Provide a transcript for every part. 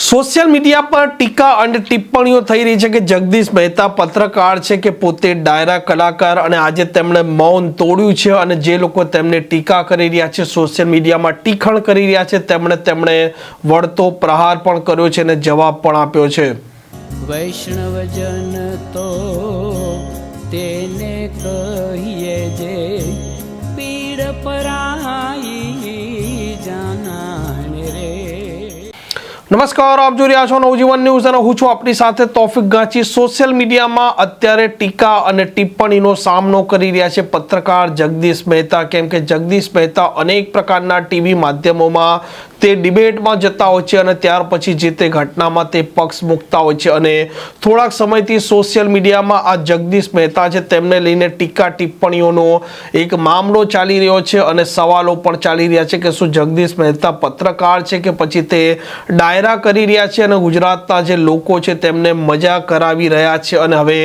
Social media પર ટીકા અને ટિપ્પણીઓ થઈ રહી છે કે જગદીશ મહેતા પત્રકાર છે કે પોતે ડાયરા કલાકાર અને આજે તેમણે મૌન તોડ્યું છે અને જે લોકો તેમને ટીકા કરી રહ્યા છે, સોશિયલ મીડિયામાં ટીખણ કરી રહ્યા છે, તેમણે તેમણે વળતો પ્રહાર પણ કર્યો છે અને જવાબ પણ આપ્યો છે. વૈષ્ણવજન તો તેને કહીએ નમસ્કાર, આપ જોઈ રહ્યા છો નવજીવન ન્યૂઝ અને હું છું આપણી સાથે તોફિક ગાંચી. સોશિયલ મીડિયામાં અત્યારે ટીકા અને ટિપ્પણીનો સામનો કરી રહ્યા છે પત્રકાર જગદીશ મહેતા. કેમ કે જગદીશ મહેતા અનેક પ્રકારના ટીવી માધ્યમોમાં તે ડિબેટમાં જતા હોય છે અને ત્યાર પછી જે તે ઘટનામાં તે પક્ષ મૂકતા હોય છે. અને થોડાક સમયથી સોશિયલ મીડિયામાં આ જગદીશ મહેતા છે. તેમને લઈને ટીકા ટિપ્પણીઓનો એક મામલો ચાલી રહ્યો છે અને સવાલો પણ ચાલી રહ્યા છે કે શું જગદીશ મહેતા પત્રકાર છે કે પછી તે ડાયરા કરી રહ્યા છે અને ગુજરાતના જે લોકો છે તેમને મજા કરાવી રહ્યા છે. અને હવે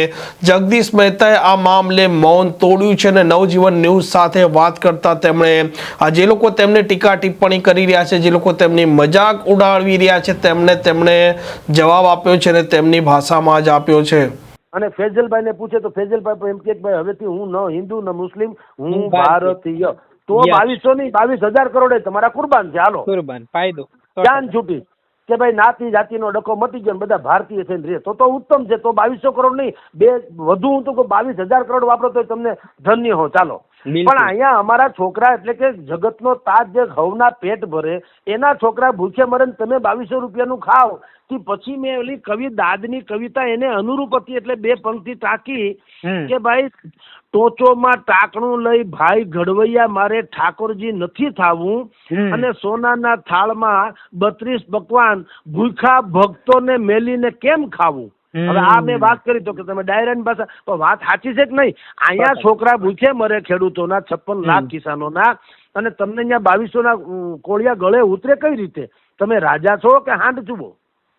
જગદીશ મહેતાએ આ મામલે મૌન તોડ્યું છે અને નવજીવન ન્યૂઝ સાથે વાત કરતા તેમણે આ જે લોકો તેમને ટીકા ટિપ્પણી કરી રહ્યા છે. જે લોકો તેમની મજાક ઉડાડવી રહ્યા છે તેમને તેમણે જવાબ આપ્યો છે અને તેમની ભાષામાં જ આપ્યો છે. અને ફેજલભાઈ ને પૂછે તો ફેજલભાઈ એમ કે ભાઈ હવેથી હું ન હિન્દુ ન મુસ્લિમ હું ભારતીય. તો બાવીસો નહીં બાવીસ હજાર કરોડ એ તમારા કુરબાન છે. હાલો. કુરબાન ફાયદો. જાન છૂટી કે ભાઈ નાતી જાતિનો ડકો મટી ગયો ને બધા ભારતીય થઈને રહે. તો તો ઉત્તમ છે તો બાવીસો કરોડ નહીં. બે વધુ હું તો બાવીસ હજાર કરોડ વાપરો તો તમને ધન્ય હો. ચાલો. પણ અહીંયા અમારા છોકરા એટલે કે જગતનો તાજ જે ઘઉંના પેટ ભરે એના છોકરા ભૂખે મરે તમે બાવીસો રૂપિયાનું ખાવ કે પછી મેં ઓલી કવિ દાદની કવિતા એને અનુરૂપ હતી એટલે બે પંક્તિ ટાંકી કે ભાઈ ટોચોમાં ટાંકણું લઈ ભાઈ ઘડવૈયા મારે ઠાકોરજી નથી થાવું. અને સોનાના થાળમાં બત્રીસ પકવાન ભૂખા ભક્તોને મેલીને કેમ ખાવું. હવે આ મેં વાત કરી તો કે તમે ડાયરાની ભાષા પણ વાત સાચી છે કે નહીં? અહીંયા છોકરા ભૂખે મરે ખેડૂતોના છપ્પન લાખ કિસાનોના અને તમને અહીંયા બાવીસો ના કોળિયા ગળે ઉતરે કઈ રીતે? તમે રાજા છો કે હાંડ ચૂબો?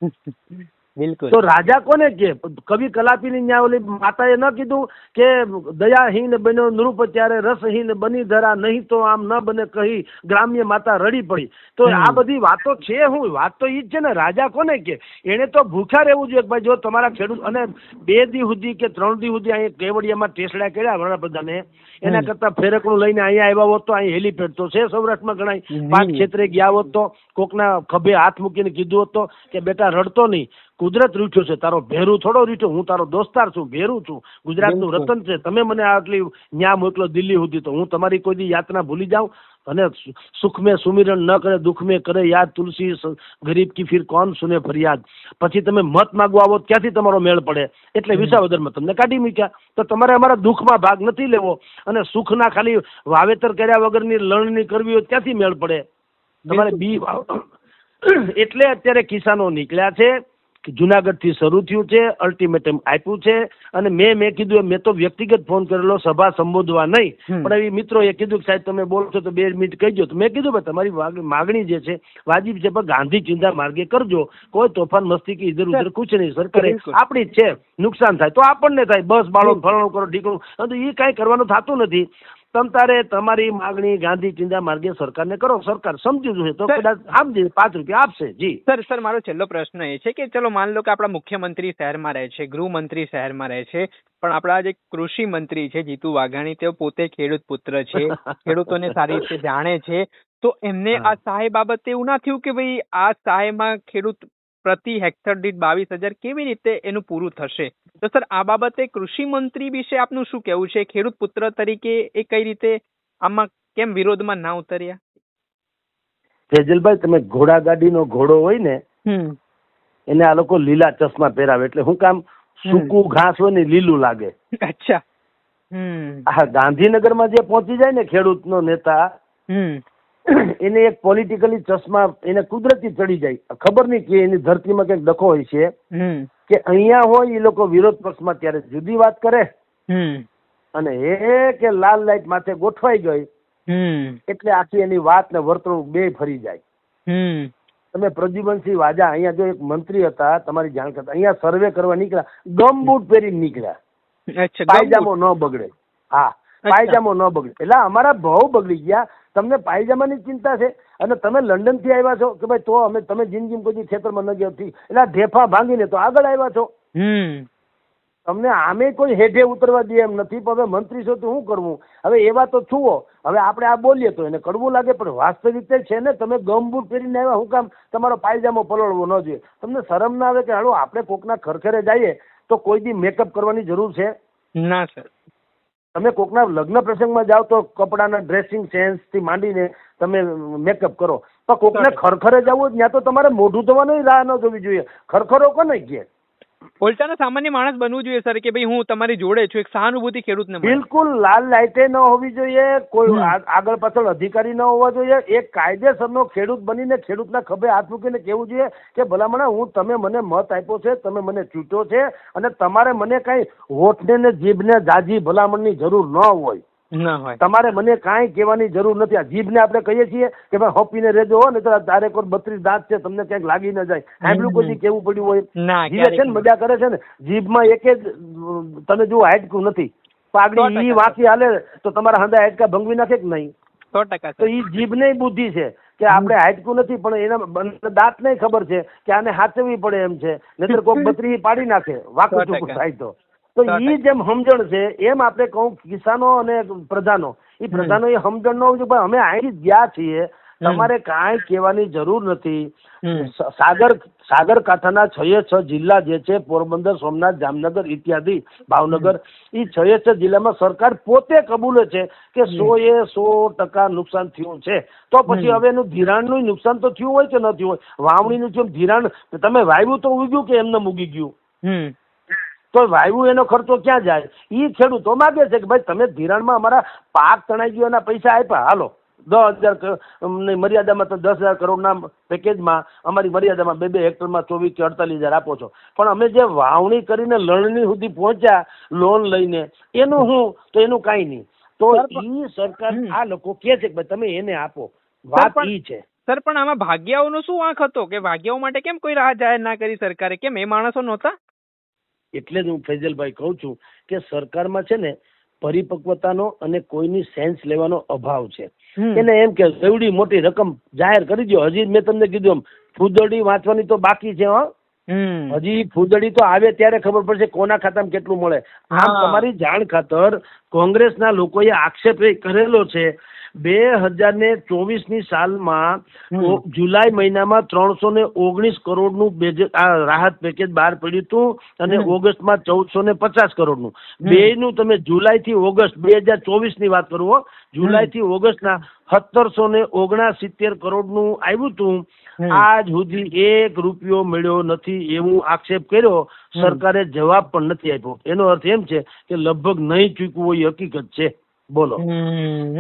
બિલકુલ. તો રાજા કોને કે? કવિ કલાપીની ન્યા ઓલી માતાએ ન કીધું કે દયાહીન બન્યો નૃપ ત્યારે રસહીન બની ધરા નહીં તો આમ ન બને કહી ગ્રામ્ય માતા રડી પડી. તો આ બધી વાતો છે હું વાત તો ઈ જ છે ને રાજા કોને કે? એને તો ભૂખ્યા રહેવું જોઈએ ભાઈ જો તમારા ખેડૂત અને બે દી સુધી કે ત્રણ દી સુધી અહીં કેવડિયામાં ટેસડા કર્યા વડાપ્રધાને એના કરતા ફેરકણું લઈને અહીંયા આવ્યા હોત તો અહીં હેલીપેડ તો છે સૌરાષ્ટ્રમાં ઘણા પાંચ પાક ક્ષેત્રે ગયા હોત તો કોકના ખભે હાથ મૂકીને કીધું હોત તો કે બેટા રડતો નહીં. કુદરત રૂઠ્યો છે તારો ભેરું થોડો રૂઠ્યો હું તારો દોસ્તાર છું ભેરું છું. ગુજરાતનું રતન છે તમે મને આટલી ન્યા મોકલો દિલ્હી સુધી તો હું તમારી કોઈ દી યાતના ભૂલી જાઉં? અને સુખ મેં સુમિરન ન કરે દુઃખ મેં કરે યાદ તુલસી ગરીબ કી ફિર કોણ સુને ફરિયાદ? પછી તમે મત માગવા આવો ક્યાંથી તમારો મેળ પડે. એટલે વિસાવદરમાં તમને કાઢી મૂક્યા. તો તમારે અમારા દુઃખમાં ભાગ નથી લેવો. અને સુખના ખાલી વાવેતર કર્યા વગરની લણણી કરવી હોય ત્યાંથી ક્યાંથી મેળ પડે. તમારે બી એટલે અત્યારે કિસાનો નીકળ્યા છે. જુનાગઢથી શરૂ થયું છે અલ્ટિમેટમ આપ્યું છે અને મેં મેં કીધું મેં તો વ્યક્તિગત ફોન કરેલો સભા સંબોધવા નહીં. પણ એવી મિત્રોએ કીધું કે સાહેબ તમે બોલશો છો તો બે મિનિટ કહીજો તો મેં કીધું ભાઈ તમારી માગણી જે છે વાજિબ છે પણ ગાંધી ચિંતા માર્ગે કરજો. કોઈ તોફાન મસ્તી કે ઇધર ઉધર કુછ નહીં. સરકારે આપણી જ છે નુકસાન થાય. તો આપણને થાય. બસ બાળો ફલાણું કરો ઢીકણું. તો એ કાંઈ કરવાનું થતું નથી. તમ તારે તમારી માગણી ગાંધી ચિંતા માર્ગે સરકારને કરો. સરકાર સમજ્યું છે તો કદાચ આપજે પાંચ રૂપિયા આપશે. જી. સર સર મારો છેલ્લો પ્રશ્ન એ છે કે ચલો માન લો કે આપણા મુખ્યમંત્રી શહેરમાં રહે છે ગૃહમંત્રી શહેરમાં રહે છે પણ આપણા જે કૃષિ મંત્રી છે જીતુ વાઘાણી તેઓ પોતે ખેડૂત પુત્ર છે ખેડૂતોને સારી રીતે જાણે છે. તો એમને આ સહાય બાબતે એવું ના થયું કે ભાઈ આ સહાયમાં ખેડૂત પ્રતિ હેક્ટર દીઠ બાવીસ હજાર કેવી રીતે એનું પૂરું થશે? તો સર આ બાબતે કૃષિ મંત્રી વિશે આપનું શું કહેવું છે? ખેડૂત પુત્ર તરીકે એ કઈ રીતે આમાં કેમ વિરોધમાં ના ઉતર્યા? ફેજલભાઈ તમે ઘોડા ગાડીનો ઘોડો હોય ને એને આ લોકો લીલા ચશ્મા પહેરાવે. એટલે હું કામ સૂકું ઘાસ હોય ને લીલું લાગે. અચ્છા. હા ગાંધીનગરમાં જે પહોંચી જાય ને ખેડૂતનો નેતા એને એક પોલિટિકલી ચશ્મા એને કુદરતી ચડી જાય. ખબર નહીં કે એની ધરતીમાં કંઈક ડખો હોય છે. કે અહીંયા હોય એ લોકો વિરોધ પક્ષમાં ત્યારે જુદી વાત કરે. અને એ કે લાલ લાઈટ માથે ગોઠવાઈ ગઈ એટલે આખી એની વાત ને વર્તણૂક બે ફરી જાય. તમે પ્રદ્યુમનસિંહ વાજા અહીંયા જો એક મંત્રી હતા તમારી જાણ કરતા અહીંયા સર્વે કરવા નીકળ્યા ગમબૂટ પહેરીને નીકળ્યા. પાયજામો ન બગડે. હા પાયજામો ન બગડે. એટલે અમારા ભાવ બગડી ગયા. તમને પાયજામાની ચિંતા છે? અને તમે લંડનથી આવ્યા છો કે ભાઈ તો અમે તમે જિંદગી કોઈ ખેતરમાં ન ગયા એટલે આ ઢેફા ભાંગીને તો આગળ આવ્યા છો. હમ. તમને આમે કોઈ હેઠે ઉતરવા દે એમ નથી પણ હવે મંત્રી છો તો શું કરવું? હવે એવા તો છુઓ હવે આપણે આ બોલીએ તો એને કડવું લાગે પણ વાસ્તવિકતા છે ને તમે ગમબૂટ પહેરીને આવ્યા હું કામ? તમારો પાયજામો પલળવો ન જોઈએ. તમને શરમ ના આવે કે હાલો આપણે કોકના ખરખરે જઈએ તો કોઈ દી મેકઅપ કરવાની જરૂર છે? ના સર તમે કોકના લગ્ન પ્રસંગમાં જાઓ તો કપડાના ડ્રેસિંગ સેન્સથી માંડીને તમે મેકઅપ કરો. તો કોકને ખરખરે જવું હોય ત્યાં તો તમારે મોઢું ધોવાની રાહ ન જોવી જોઈએ. ખરખરો કોને કે પોલટાનો સામાન્ય માણસ બનવું જોઈએ સર કે ભાઈ હું તમારી જોડે છું એક સહાનુભૂતિ ખેડૂતને બિલકુલ લાલ લાઇટે ન હોવી જોઈએ કોઈ આગળ પાછળ અધિકારી ન હોવા જોઈએ. એક કાયદેસરનો ખેડૂત બનીને ખેડૂતના ખભે હાથ મૂકીને કહેવું જોઈએ કે ભલામણા હું તમે મને મત આપ્યો છે તમે મને ચૂંટ્યો છે અને તમારે મને કાંઈ હોઠને ને જીભને જાજી ભલામણની જરૂર ન હોય. ના હોય. તમારે મને કાંઈ કહેવાની જરૂર નથી. આ જીભને આપણે કહીએ છીએ કે ભાઈ હોપીને હો ને તો તારે કોઈ બત્રીસ દાંત છે તમને ક્યાંક લાગી ન જાય. સાંભળ્યું કોઈ કેવું પડ્યું હોય. જીભે છે ને મજા કરે છે ને જીભમાં એક જ તમે જુઓ હાડકું નથી. પાઘડી ઈ વાંકી હાલે તો તમારા હંદા હાડકા ભંગવી નાખે કે નહીં? સો ટકા તો ઈ જીભને બુદ્ધિ છે કે આપણે હાડકું નથી પણ એના બંને દાંત નહીં ખબર છે કે આને હાચવવી પડે એમ છે. નહીતર કોઈ બત્રી પાડી નાખે. વાકું ચૂકું થાય તો. તો એ જેમ સમજણ છે એમ આપણે કહું કિસાનો અને પ્રધાનો એ પ્રધાનો એ સમજણ ન હોવી ભાઈ અમે અહીંથી ગયા છીએ. તમારે કાંઈ કહેવાની જરૂર નથી. સાગર સાગરકાંઠાના છ છ જિલ્લા જે છે પોરબંદર સોમનાથ જામનગર ઇત્યાદિ ભાવનગર એ છ એ છ જિલ્લામાં સરકાર પોતે કબૂલે છે કે સો એ સો ટકા નુકસાન થયું છે. તો પછી હવે એનું ધિરાણનું નુકસાન તો થયું હોય કે ન થયું હોય? વાવણીનું થયું ધિરાણ તમે વાવ્યું તો ઉગ્યું કે એમને મૂકી ગયું? તો વાયુ એનો ખર્ચો ક્યાં જાય? એ ખેડૂતો માગે છે કે ભાઈ તમે ધિરાણમાં અમારા પાક તણાઈ ગયો એના પૈસા આપ્યા. હાલો દસ હજાર મર્યાદામાં તો દસ હજાર કરોડના પેકેજમાં અમારી મર્યાદામાં બે બે હેક્ટરમાં ચોવીસ કે અડતાલીસ હજાર આપો છો. પણ અમે જે વાવણી કરીને લણણી સુધી પહોંચ્યા લોન લઈને એનું શું તો એનું કાંઈ નહીં. તો એ સરકાર. આ લોકો કે છે કે ભાઈ તમે એને આપો. વાત એ ઈ છે. સર પણ આમાં ભાગ્યાઓનો શું વાંક હતો? કે ભાગ્યાઓ માટે કેમ કોઈ રાહ જાહેર ના કરી સરકારે? કેમ એ માણસો નહોતા? એટલે જ હું ફૈઝલભાઈ કહું છું કે સરકારમાં છે ને પરિપક્વતાનો અને કોઈની સેન્સ લેવાનો અભાવ છે. એને એમ કે એવડી મોટી રકમ જાહેર કરી દો હજી મેં તમને કીધું એમ ફૂદડી વાંચવાની તો બાકી છે હા. હજી ફૂદડી તો આવે ત્યારે ખબર પડશે કોના ખાતામાં કેટલું મળે. આમ તમારી જાણ ખાતર કોંગ્રેસના લોકોએ આક્ષેપ એ કરેલો છે બે હજાર ને ચોવીસની સાલમાં જુલાઈ મહિનામાં ત્રણસો ને ઓગણીસ કરોડનું રાહત પેકેજ બહાર પડ્યું હતું અને ઓગસ્ટમાં ચૌદસો ને પચાસ કરોડનું. હમ. બે નું તમે જુલાઈ થી ઓગસ્ટ બે હજાર ચોવીસની વાત કરું હો. જુલાઈ થી ઓગસ્ટના સત્તરસો ને ઓગણસિત્તેર કરોડનું આવ્યું હતું. આજ સુધી એક રૂપિયો મળ્યો નથી એવું આક્ષેપ કર્યો. સરકારે જવાબ પણ નથી આપ્યો. એનો અર્થ એમ છે કે લગભગ નહીં ચૂકવું એ હકીકત છે. બોલો.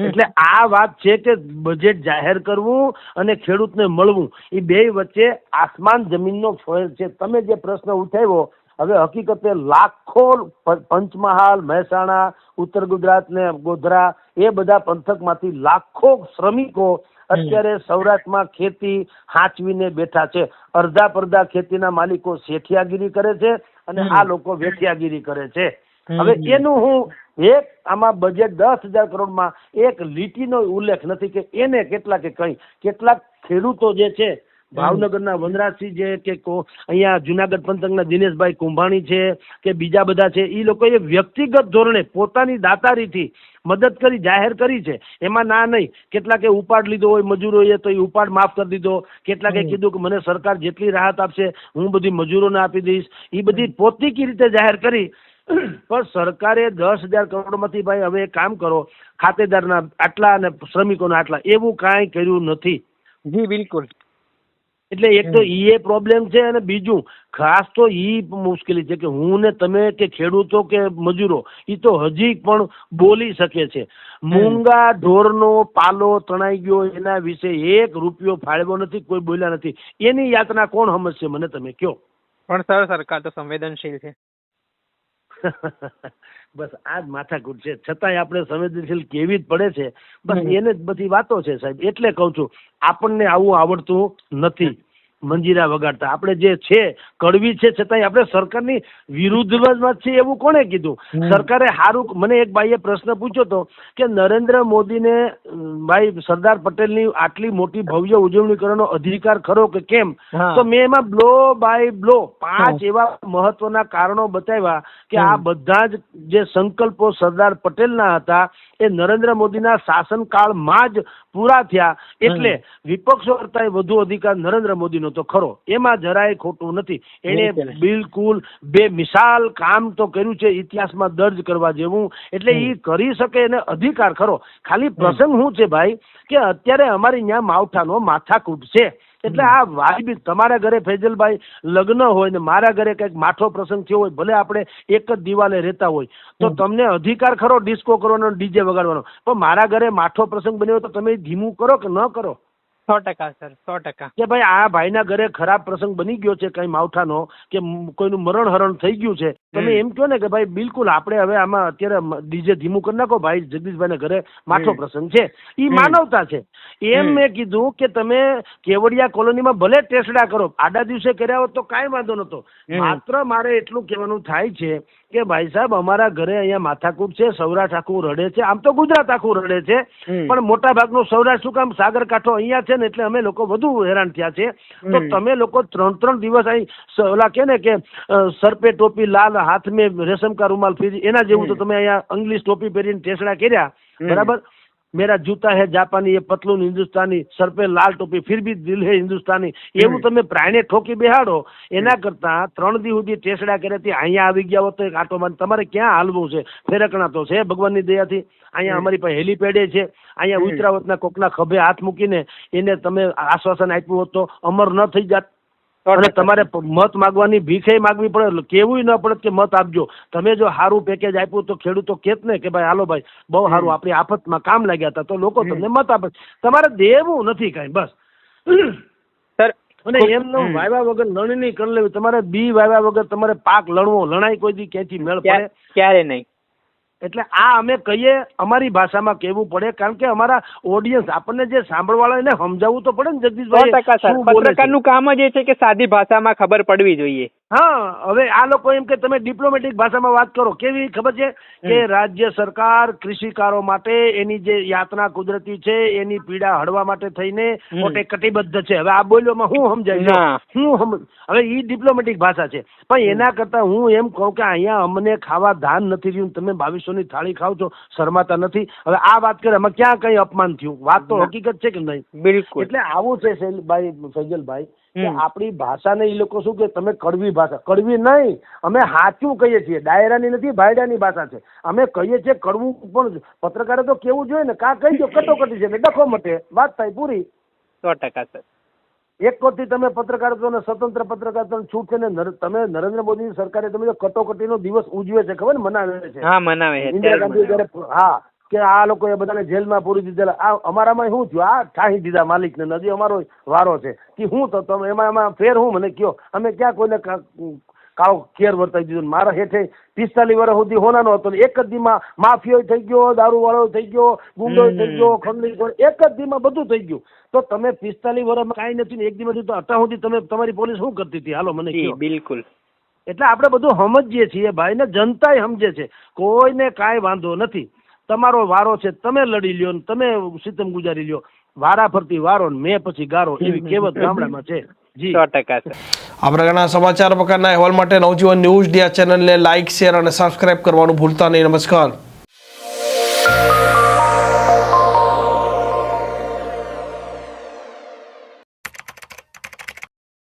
એટલે આ વાત છે કે બજેટ જાહેર કરવું અને ખેડૂતને મળવું એ બે વચ્ચે આસમાન જમીનનો ફેર છે. તમે જે પ્રશ્ન ઉઠાવ્યો હવે હકીકતે લાખો પંચમહાલ મહેસાણા ઉત્તર ગુજરાત ને ગોધરા એ બધા પંથકમાંથી લાખો શ્રમિકો અત્યારે સૌરાષ્ટ્રમાં ખેતી હાંચવીને બેઠા છે. અડધા પડધા ખેતીના માલિકો શેઠિયાગીરી કરે છે અને આ લોકો વેઠિયાગીરી કરે છે. હવે એનું હું એક આમાં બજેટ દસ હજાર કરોડમાં એક લીટીનો ઉલ્લેખ નથી કે એને કેટલા કે કઈ. કેટલાક ખેડૂતો જે છે ભાવનગરના વનરાજસિંહ જે કે કો- અહીંયા જુનાગઢ પંથકના દિનેશભાઈ કુંભાણી છે કે બીજા બધા છે એ લોકોએ વ્યક્તિગત ધોરણે પોતાની દાતારીથી મદદ કરી જાહેર કરી છે. એમાં ના નહીં કેટલાકે ઉપાડ લીધો હોય મજૂરોએ તો એ ઉપાડ માફ કરી દીધો. કેટલાકે. કીધું કે મને સરકાર જેટલી રાહત આપશે હું બધી મજૂરોને આપી દઈશ. એ બધી પોતીકી રીતે જાહેર કરી. પણ સરકારે દસ હજાર કરોડમાંથી ભાઈ હવે કામ કરો ખાતેદારના આટલા અને શ્રમિકોના આટલા એવું કાંઈ કર્યું નથી. જી બિલકુલ. એટલે એક તો ઈ એ પ્રોબ્લેમ છે અને બીજું ખાસ તો ઈ મુશ્કેલી છે કે હું ને તમે કે ખેડૂતો કે મજૂરો ઈ તો હજી પણ બોલી શકે છે. મૂંગા ઢોરનો પાલો તણાઈ ગયો એના વિશે એક રૂપિયો ફાળવ્યો નથી કોઈ બોલ્યા નથી. એની યાતના કોણ સમજશે મને તમે કયો પણ સર સરકાર તો સંવેદનશીલ છે. બસ આ જ માથાકૂટ છે. છતાંય આપણે સંવેદનશીલ કેવી જ પડે છે. બસ એને જ બધી વાતો છે સાહેબ. એટલે કહું છું આપણને આવું આવડતું નથી. મંજીરા વગાડતા. આપણે જે છે કડવી છે છતાંય આપણે સરકારની વિરુદ્ધમાં છે એવું કોણે કીધું? સરકારે હારું મને એક ભાઈએ પ્રશ્ન પૂછ્યો હતો કે નરેન્દ્ર મોદીને ભાઈ સરદાર પટેલની આટલી મોટી ભવ્ય ઉજવણી કરવાનો અધિકાર ખરો કે કેમ? તો મેં એમાં બ્લો બાય બ્લો પાંચ એવા મહત્વના કારણો બતાવ્યા કે આ બધા જ જે સંકલ્પો સરદાર પટેલના હતા એ નરેન્દ્ર મોદીના શાસનકાળમાં જ પૂરા થયા. એટલે વિપક્ષો કરતા વધુ અધિકાર નરેન્દ્ર મોદીનો તો ખરો. એમાં જરાય ખોટું નથી. એણે બિલકુલ. બિલકુલ બે મિસાલ કામ તો કર્યું છે ઇતિહાસમાં દર્જ કરવા જેવું. એટલે એ કરી શકે એને અધિકાર ખરો. ખાલી પ્રસંગ શું છે ભાઈ? કે અત્યારે અમારી ત્યાં માવઠાનો માથાકૂટ છે. એટલે આ વાજબી તમારા ઘરે ફેજલભાઈ લગ્ન હોય ને મારા ઘરે કંઈક માઠો પ્રસંગ થયો હોય ભલે આપણે એક જ દિવાલે રહેતા હોય તો તમને અધિકાર ખરો ડિસ્કો કરવાનો ડીજે વગાડવાનો. પણ મારા ઘરે માઠો પ્રસંગ બન્યો તો તમે ધીમું કરો કે ન કરો? સો ટકા સર સો ટકા. કે ભાઈ આ ભાઈના ઘરે ખરાબ પ્રસંગ બની ગયો છે કઈ માવઠાનો કે કોઈનું મરણ હરણ થઈ ગયું છે. તમે એમ કહો ને કે ભાઈ બિલકુલ આપણે હવે આમાં અત્યારે ડીજે ધીમું કરી નાખો ભાઈ જગદીશભાઈના ઘરે માઠો પ્રસંગ છે. એ માનવતા છે. એમ મેં કીધું કે તમે કેવડિયા કોલોનીમાં ભલે ટેસડા કરો આડા દિવસે કર્યા હોત તો કાંઈ વાંધો નતો માત્ર મારે એટલું કહેવાનું થાય છે કે ભાઈ સાહેબ અમારા ઘરે અહીંયા માથાકૂટ છે સૌરાષ્ટ્ર આખું રડે છે. આમ તો ગુજરાત આખું રડે છે. પણ મોટા ભાગનું સૌરાષ્ટ્ર શું કામ? સાગરકાંઠો અહીંયા છે ને એટલે અમે લોકો વધુ હેરાન થયા છે. તો તમે લોકો ત્રણ ત્રણ દિવસ અહીં ઓલા કે ને કે સરપે ટોપી લાલ હાથ મેં રેશમકા રૂમાલ ફીરી એના જેવું તો તમે અહીંયા અંગ્લિશ ટોપી પહેરીને ટેસડા કર્યા. બરાબર? મેરા જૂતા હે જાપાની એ પતલુન હિન્દુસ્તાની સર પે લાલ ટોપી ફિર ભી દિલ હે હિન્દુસ્તાની. એવું તમે પ્રાણે ઠોકી બેહાડો. એના કરતા ત્રણ દી સુધી ટેસડા કર્યાથી અહીંયા આવી ગયા હોત તો એક આટો મારી તમારે ક્યાં હાલવું છે? ફેરકણા તો છે ભગવાનની દયાથી. અહીંયા અમારી પાસે હેલીપેડે છે. અહીંયા ઉતરાવતના કોકના ખભે હાથ મૂકીને એને તમે આશ્વાસન આપ્યું હોત તો અમર ન થઈ જાત. અને તમારે મત માગવાની ભીખે માગવી પડે કેવું ન પડે કે મત આપજો. તમે જો સારું પેકેજ આપ્યું તો ખેડૂતો કેત ને કે ભાઈ હાલો ભાઈ બહુ સારું આપણી આફતમાં કામ લાગ્યા હતા તો લોકો તમને મત આપે. તમારે દેવું નથી કાંઈ બસ. સર અને એમનો. વાવ્યા વગર લણણી કરી લેવી. તમારે બી વાવ્યા વગર તમારે પાક લણવો લણાઈ કોઈ દી ક્યાંથી મેળ પડે? ક્યા- ક્યારે નહીં. એટલે આ અમે કહીએ અમારી ભાષામાં કહેવું પડે કારણ કે અમારા ઓડિયન્સ આપણને જે સાંભળવાળા એને સમજાવવું તો પડે ને જગદીશભાઈ પત્રકારનું કામ જ એ છે કે સાદી ભાષામાં ખબર પડવી જોઈએ. હા હવે આ લોકો એમ કે તમે ડિપ્લોમેટિક ભાષામાં વાત કરો. કેવી ખબર છે? કે રાજ્ય સરકાર કૃષિકારો માટે એની જે યાતના કુદરતી છે એની પીડા હળવા માટે થઈને. પોતે કટિબદ્ધ છે. હવે આ બોલ્યોમાં હું સમજાય? હું હવે ઈ ડિપ્લોમેટિક ભાષા છે. પણ એના કરતા હું એમ કહું કે અહીંયા અમને ખાવા ધાન નથી રહ્યું તમે બાવીસોની થાળી ખાવ છો શરમાતા નથી. હવે આ વાત કરે અમે ક્યાં કઈ અપમાન થયું? વાત તો હકીકત છે કે નહીં? બિલકુલ. એટલે આવું છે ભાઈ ફૈજલભાઈ કે. આપણી ભાષાને એ લોકો શું કે તમે કડવી ભાષા કડવી નહીં અમે સાચું કહીએ છીએ ડાયરાની નથી ભાયડાની ભાષા છે. અમે કહીએ છીએ કડવું પણ પત્રકારે તો કેવું જોઈએ ને કા કહી દો કટોકટી છે ડખો મટે વાત થાય પૂરી. સો ટકા સર. એક કોથી તમે પત્રકારત્વને સ્વતંત્ર પત્રકારત્વની છૂટ છે ને તમે નરેન્દ્ર મોદીની સરકારે તમે કટોકટીનો દિવસ ઉજવે છે ખબર ને મનાવે છે. હા મનાવે છે ઇન્દિરા ગાંધી જયારે હા કે આ લોકો એ બધાને જેલમાં પૂરી દીધેલા. આ અમારામાં શું થયું આ ઠાહી દીધા માલિકને હજી અમારો વારો છે. કે હું તો તમે એમાં એમાં ફેર હું? મને કયો. અમે ક્યાં કોઈને કાવ કેર વર્તાઈ દીધો? મારા હેઠે પિસ્તાલીસ વર્ષ સુધી હોનાનો હતો એક જ દીમાં માફિયો થઈ ગયો દારૂ વાળો થઈ ગયો ગુંડો થઈ ગયો ખંડલી એક જ દીમાં બધું થઈ ગયું. તો તમે પિસ્તાલીસ વર્ષમાં કાંઈ નથી ને એક દીમાંથી તો અત્યાર સુધી તમે તમારી પોલીસ શું કરતી હતી? હાલો મને બિલકુલ. એટલે આપણે બધું સમજીએ છીએ ભાઈ ને જનતાય સમજે છે. કોઈને કાંઈ વાંધો નથી. તમારો વારો છે તમે લડી લ્યો ને તમે સિતમ ગુજારી લ્યો. વારા ફરતી વારો ને મેં પછી ગારો એવી કહેવત ગામડામાં છે. જી. સો ટકા આ પ્રકારના સમાચાર પ્રકારના અહેવાલ માટે નવજીવન ન્યૂઝ ડિયા ચેનલને લાઇક શેર અને સબસ્ક્રાઇબ કરવાનું ભૂલતા નહીં. નમસ્કાર.